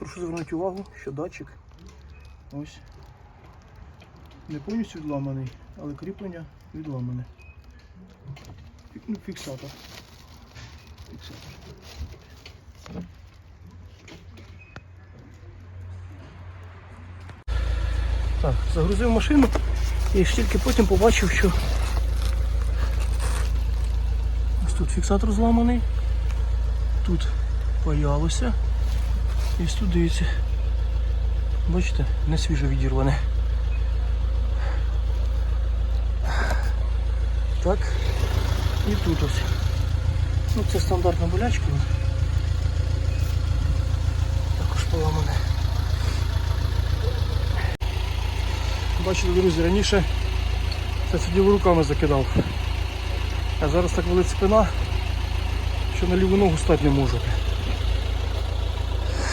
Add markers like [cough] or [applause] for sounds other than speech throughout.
Прошу звернути увагу, що датчик ось не повністю відламаний, але кріплення відламане. Ну, фіксатор. Фіксатор. Так, загрузив машину і ж тільки потім побачив, що ось тут фіксатор зламаний, тут паялося. І ось тут дивіться. Бачите, не свіже відірване. Так. І тут ось. Ну це стандартна болячка. Також поламане. Бачите, друзі, раніше це діло руками закидав. А зараз так болить спина, що на ліву ногу стати не можу.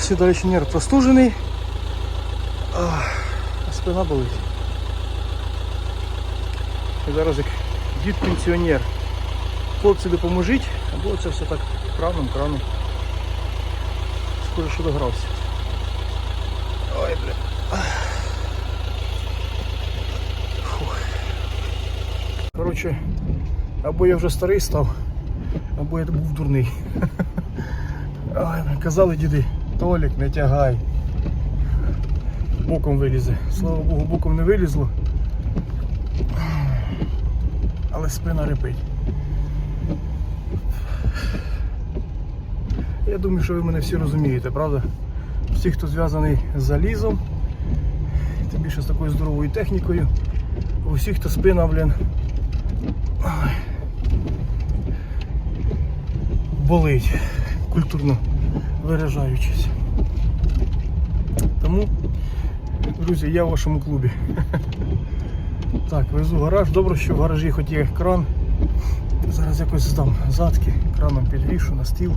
Сідалищий нерв простужений, а спина болить. І зараз як дід пенсіонер. Хлопці допоможіть, або це все так краном, краном. Схоже, що догрався. Ой, бля. Фух. Коротше, або я вже старий став, або я був дурний. [laughs] Казали діди, Толік, не тягай. Боком вилізе. Слава Богу, боком не вилізло. Але спина репить. Я думаю, що ви мене всі розумієте, правда? Всі, хто зв'язаний з залізом, тим більше з такою здоровою технікою, у хто спина, блін, болить, культурно виражаючись. Тому, друзі, я в вашому клубі. [laughs] Так, везу гараж. Добре, що в гаражі хоч є кран. Зараз якось здам задки, краном підвішу на стіл.